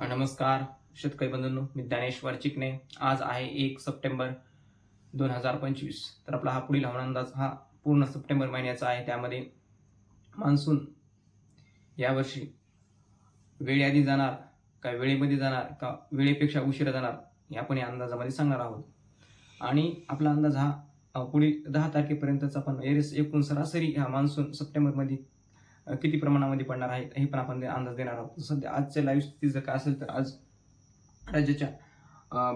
नमस्कार शेतकरी बंधूंनो मी ज्ञानेश्वर चिकणे आज आहे एक सप्टेंबर दोन हजार पंचवीस. तर आपला हा पुढील हवामान अंदाज हा पूर्ण सप्टेंबर महिन्याचा आहे. त्यामध्ये मान्सून यावर्षी वेळेआधी जाणार का वेळेमध्ये जाणार का वेळेपेक्षा उशिरा जाणार हे आपण या अंदाजामध्ये सांगणार आहोत. आणि आपला अंदाज हा पुढील दहा तारखेपर्यंतचा आपण एरिस एकूण सरासरी हा मान्सून सप्टेंबरमध्ये किती प्रमाणामध्ये पडणार आहे हे पण आपण अंदाज देणार आहोत. सध्या आजच्या लाईव्ह स्थिती जर का असेल तर आज राज्याच्या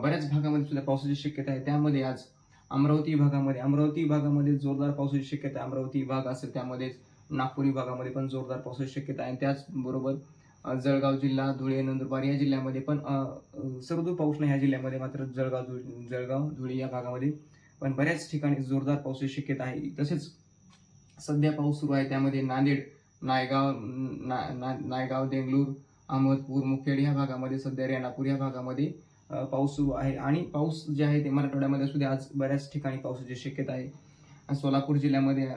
बऱ्याच भागामध्ये सुद्धा पावसाची शक्यता आहे. त्यामध्ये आज अमरावती भागामध्ये अमरावती भागामध्ये जोरदार पावसाची शक्यता आहे. अमरावती भाग असेल त्यामध्येच नागपूर विभागामध्ये पण जोरदार पावसाची शक्यता आहे. आणि त्याचबरोबर जळगाव जिल्हा धुळे नंदुरबार या जिल्ह्यामध्ये पण सर्वदूर पाऊस नाही ह्या जिल्ह्यामध्ये मात्र जळगाव धुळे जळगाव धुळे या भागामध्ये पण बऱ्याच ठिकाणी जोरदार पावसाची शक्यता आहे. तसेच सध्या पाऊस सुरू आहे त्यामध्ये नांदेड नायगाव ना, ना, नायगाव देंगलूर अहमदपूर मुखेड या भागामध्ये सध्या रेणापूर या भागामध्ये पाऊस सुरू आहे. आणि पाऊस जे आहे ते मराठवाड्यामध्ये सुद्धा आज बऱ्याच ठिकाणी पावसाची शक्यता आहे. सोलापूर जिल्ह्यामध्ये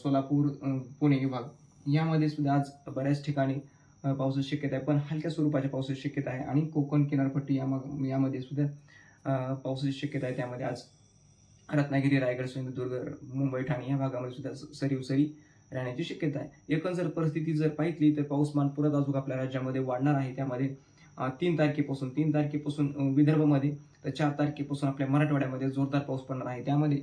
सोलापूर पुणे विभाग यामध्ये सुद्धा आज बऱ्याच ठिकाणी पावसाची शक्यता आहे. पण हलक्या स्वरूपाच्या पावसाची शक्यता आहे. आणि कोकण किनारपट्टी या यामध्ये सुद्धा पावसाची शक्यता आहे. त्यामध्ये आज रत्नागिरी रायगड सिंधुदुर्ग मुंबई ठाणे या भागामध्ये सुद्धा सरी उसरी राहण्याची शक्यता आहे. एकंदर जर परिस्थिती जर पाहितली तर पाऊसमान परत अजून आपल्या राज्यामध्ये वाढणार आहे. त्यामध्ये तीन तारखेपासून तीन तारखेपासून विदर्भामध्ये तर चार तारखेपासून आपल्या मराठवाड्यामध्ये जोरदार पाऊस पडणार आहे. त्यामध्ये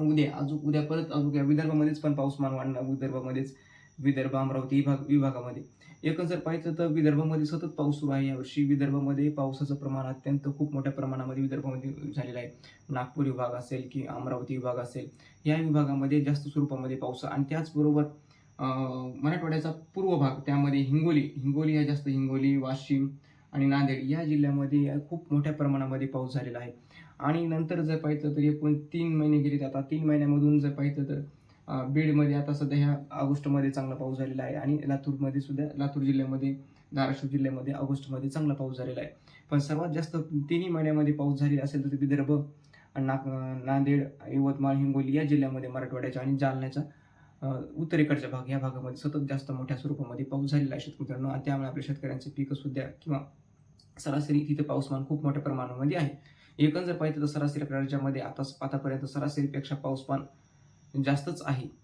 उद्या अजून उद्या परत अजून विदर्भामध्येच पण पाऊसमान वाढणार. विदर्भामध्येच विदर्भ अमरावती विभाग विभागामध्ये. एकूण जर पाहिलं तर विदर्भामध्ये सतत पाऊस सुरू आहे. यावर्षी विदर्भामध्ये पावसाचं प्रमाण अत्यंत खूप मोठ्या प्रमाणामध्ये विदर्भामध्ये झालेलं आहे. नागपूर विभाग असेल की अमरावती विभाग असेल या विभागामध्ये जास्त स्वरूपामध्ये पाऊस आणि त्याचबरोबर मराठवाड्याचा पूर्व भाग त्यामध्ये हिंगोली हिंगोली या जास्त हिंगोली वाशिम आणि नांदेड या जिल्ह्यामध्ये खूप मोठ्या प्रमाणामध्ये पाऊस झालेला आहे. आणि नंतर जर पाहिलं तर एकूण तीन महिने गेले आता तीन महिन्यामधून जर पाहिलं तर बीडमध्ये आता सध्या ह्या ऑगस्टमध्ये चांगला पाऊस झालेला आहे आणि लातूरमध्ये सुद्धा लातूर जिल्ह्यामध्ये धाराशिव जिल्ह्यामध्ये ऑगस्टमध्ये चांगला पाऊस झालेला आहे. पण सर्वात जास्त तिन्ही महिन्यामध्ये पाऊस झालेला असेल तर विदर्भ नाग नांदेड यवतमाळ हिंगोली या जिल्ह्यामध्ये मराठवाड्याच्या आणि जालन्याचा उत्तरेकडचा उत्तरेकडच्या भाग या भागामध्ये सतत जास्त मोठ्या स्वरूपामध्ये पाऊस झालेला आहे शेतकऱ्यांना. आणि त्यामुळे आपल्या शेतकऱ्यांचे पिकं सुद्धा किंवा सरासरी तिथे पाऊसमान खूप मोठ्या प्रमाणामध्ये आहे. एकंदर पाहिजे तर सरासरी राज्यामध्ये आता आतापर्यंत सरासरीपेक्षा पाऊसमान जास्तच आहे.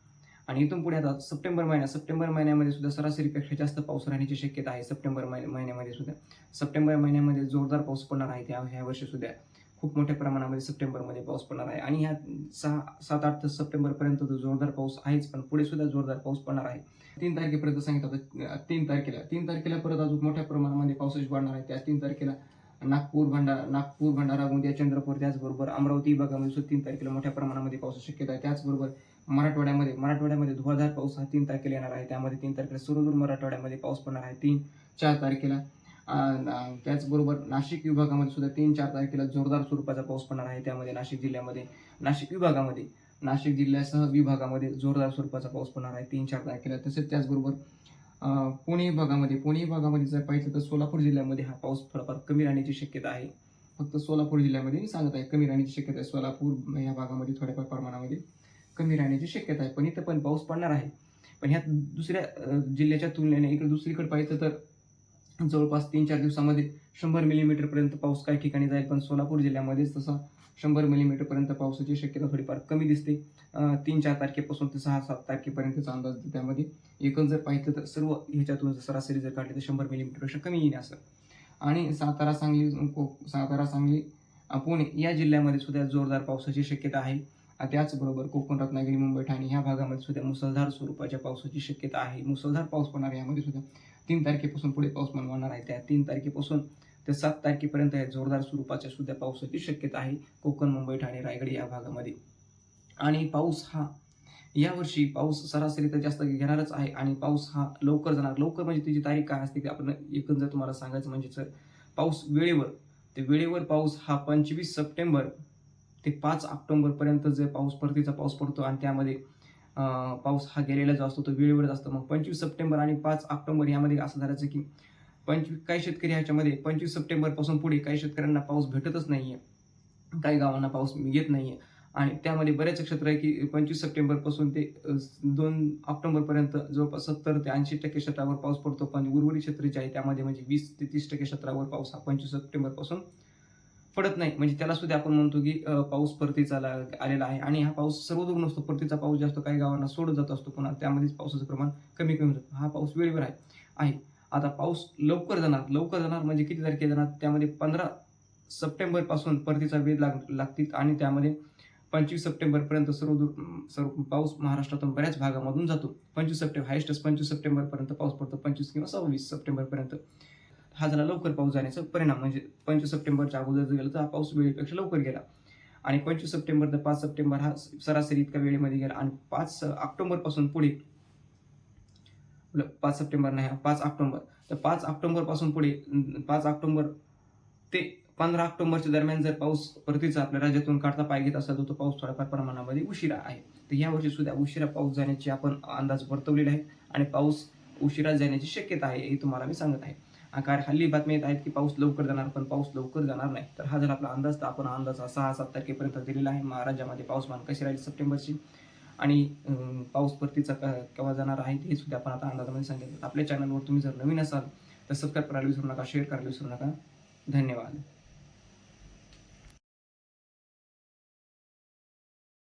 आणि इथून पुढे आता सप्टेंबर महिना सप्टेंबर महिन्यामध्ये सुद्धा सरासरीपेक्षा जास्त पाऊस राहण्याची शक्यता आहे सप्टेंबर महिन्या- महिन्यामध्ये सुद्धा. सप्टेंबर महिन्यामध्ये जोरदार पाऊस पडणार आहे त्या ह्या वर्षी सुद्धा. खूप मोठ्या प्रमाणामध्ये सप्टेंबरमध्ये पाऊस पडणार आहे. आणि ह्या सहा सात आठ ते सप्टेंबरपर्यंत तो जोरदार पाऊस आहेच पण पुढे सुद्धा जोरदार पाऊस पडणार आहे. तीन तारखेपर्यंत सांगितलं होतं तीन तारखेला. तीन तारखेला परत अजून मोठ्या प्रमाणामध्ये पावसाची वाढणार आहे. त्या तीन तारखेला नागपूर भंडारा नागपूर भंडारा गोंदिया चंद्रपूर त्याचबरोबर अमरावती विभागामध्ये सुद्धा तीन तारखेला मोठ्या प्रमाणामध्ये पावसाची शक्यता आहे. त्याचबरोबर मराठवाड्यामध्ये मराठवाड्यामध्ये धुवाधार पाऊस हा तीन तारखेला येणार आहे. त्यामध्ये तीन तारखेला सुरदूर मराठवाड्यामध्ये पाऊस पडणार आहे. तीन चार तारखेला त्याचबरोबर नाशिक विभागामध्ये सुद्धा तीन चार तारखेला जोरदार स्वरूपाचा पाऊस पडणार आहे. त्यामध्ये नाशिक जिल्ह्यामध्ये नाशिक विभागामध्ये नाशिक जिल्ह्यासह विभागामध्ये जोरदार स्वरूपाचा पाऊस पडणार आहे. तीन चार तारखेला. तसेच त्याचबरोबर पुणे भागामध्ये पुणे भागामध्ये जर पाहिजे तर सोलापूर जिल्ह्यामध्ये हा पाऊस थोडाफार कमी राहण्याची शक्यता आहे. फक्त सोलापूर जिल्ह्यामध्ये मी सांगत आहे कमी राहण्याची शक्यता आहे. सोलापूर या भागामध्ये थोड्याफार प्रमाणामध्ये कमी राहण्याची शक्यता आहे. पण इथं पण पाऊस पडणार आहे. पण ह्या दुसऱ्या जिल्ह्याच्या तुलनेने इकडे दुसरीकडे पाहिजे तर जवळपास तीन चार दिवसामध्ये शंभर मिलीमीटरपर्यंत पाऊस काही ठिकाणी जाईल. पण सोलापूर जिल्ह्यामध्येच तसा शंभर मिलीमीटरपर्यंत पावसाची शक्यता थोडीफार कमी दिसते. तीन चार तारखेपासून ते सहा सात तारखेपर्यंतचा अंदाज त्यामध्ये एकूण जर पाहिलं तर सर्व ह्याच्यातून जर सरासरी जर काढली तर शंभर मिलीमीटरपेक्षा कमी येईल असं. आणि सातारा सांगली को- सातारा सांगली पुणे या जिल्ह्यामध्ये सुद्धा जोरदार पावसाची शक्यता आहे. त्याचबरोबर कोकण रत्नागिरी मुंबई ठाणे ह्या भागामध्ये सुद्धा मुसळधार स्वरूपाच्या पावसाची शक्यता आहे. मुसळधार पाऊस पडणार यामध्ये सुद्धा तीन तारखेपासून पुढे पाऊस वाढणार आहे. त्या तीन तारखेपासून ते सात तारखेपर्यंत जोरदार स्वरूपाच्या सुद्धा पावसाची शक्यता आहे. कोकण मुंबई ठाणे रायगड या भागामध्ये. आणि पाऊस हा यावर्षी पाऊस सरासरी तर जास्त घेणारच आहे आणि पाऊस हा लवकर जाणार. लवकर म्हणजे त्याची तारीख काय असते की आपण एकूण जर तुम्हाला सांगायचं म्हणजे सर पाऊस वेळेवर ते वेळेवर पाऊस हा पंचवीस सप्टेंबर ते पाच ऑक्टोंबरपर्यंत जे पाऊस परतीचा पाऊस पडतो आणि त्यामध्ये पाऊस हा गेलेला जो असतो तो वेळेवरच असतो. मग पंचवीस सप्टेंबर आणि पाच ऑक्टोंबर यामध्ये असं झाल्याचं की पंचवीस काही शेतकरी ह्याच्यामध्ये पंचवीस सप्टेंबरपासून पुढे काही शेतकऱ्यांना पाऊस भेटतच नाही आहे काही गावांना पाऊस येत नाही आहे आणि त्यामध्ये बरेच क्षेत्र आहे की पंचवीस सप्टेंबरपासून ते दोन ऑक्टोबरपर्यंत जवळपास सत्तर ते ऐंशी टक्के क्षेत्रावर पाऊस पडतो. पण उर्वरित क्षेत्र जे आहे त्यामध्ये म्हणजे वीस ते तीस टक्के क्षेत्रावर पाऊस हा पंचवीस सप्टेंबरपासून पडत नाही. म्हणजे त्याला सुद्धा आपण म्हणतो की पाऊस परतीचा आला- आलेला आहे. आणि हा पाऊस सर्वदूर नसतो. परतीचा पाऊस जास्त काही गावांना सोडत जात असतो. पुन्हा त्यामध्येच पावसाचं प्रमाण कमी कमी होतं. हा पाऊस वेळेवर आहे. आहे. आता पाऊस लवकर जाणार. लवकर जाणार म्हणजे किती तारखे जाणार? त्यामध्ये पंधरा सप्टेंबरपासून परतीचा वेध लाग लागतील. आणि त्यामध्ये पंचवीस सप्टेंबरपर्यंत सर्व दूर सर्व पाऊस महाराष्ट्रातून बऱ्याच भागामधून जातो. पंचवीस सप्टेंबर हायस्टच पंचवीस सप्टेंबरपर्यंत पाऊस पडतो. पंचवीस किंवा सव्वीस सप्टेंबरपर्यंत. हा झाला लवकर पाऊस जाण्याचा परिणाम. म्हणजे पंचवीस सप्टेंबरच्या अगोदर जर गेला तर हा पाऊस वेळेपेक्षा लवकर गेला. आणि पंचवीस सप्टेंबर ते पाच सप्टेंबर हा सरासरी इतका वेळेमध्ये गेला. आणि पाच ऑक्टोबरपासून पुढे पाच सप्टेंबर नाही हा पाच ऑक्टोबर. तर पाच ऑक्टोबरपासून पुढे पाच ऑक्टोबर ते पंधरा ऑक्टोबरच्या दरम्यान जर पाऊस परतीचा आपल्या राज्यातून काढता पाय घेत असेल तर तो पाऊस थोड्याफार प्रमाणामध्ये उशिरा आहे. तर या वर्षी सुद्धा उशिरा पाऊस जाण्याची आपण अंदाज वर्तवलेला आहे आणि पाऊस उशिरा जाण्याची शक्यता आहे हे तुम्हाला मी सांगत आहे. कारण हल्ली बातम्या येत आहेत की पाऊस लवकर जाणार पण पाऊस लवकर जाणार नाही. तर हा जर आपला अंदाज तर आपण अंदाज हा सहा सात तारखेपर्यंत दिलेला आहे. महाराजामध्ये पाऊसमान कशी राहील सप्टेंबरची? आणि पाऊस परतीचा क- केव्हा जाणार आहे हे सुद्धा आपण आता अंदाजामध्ये सांगितलं. आपल्या चॅनलवर तुम्ही जर नवीन असाल तर सबस्क्राईब करायला विसरू नका शेअर करायला विसरू नका. धन्यवाद.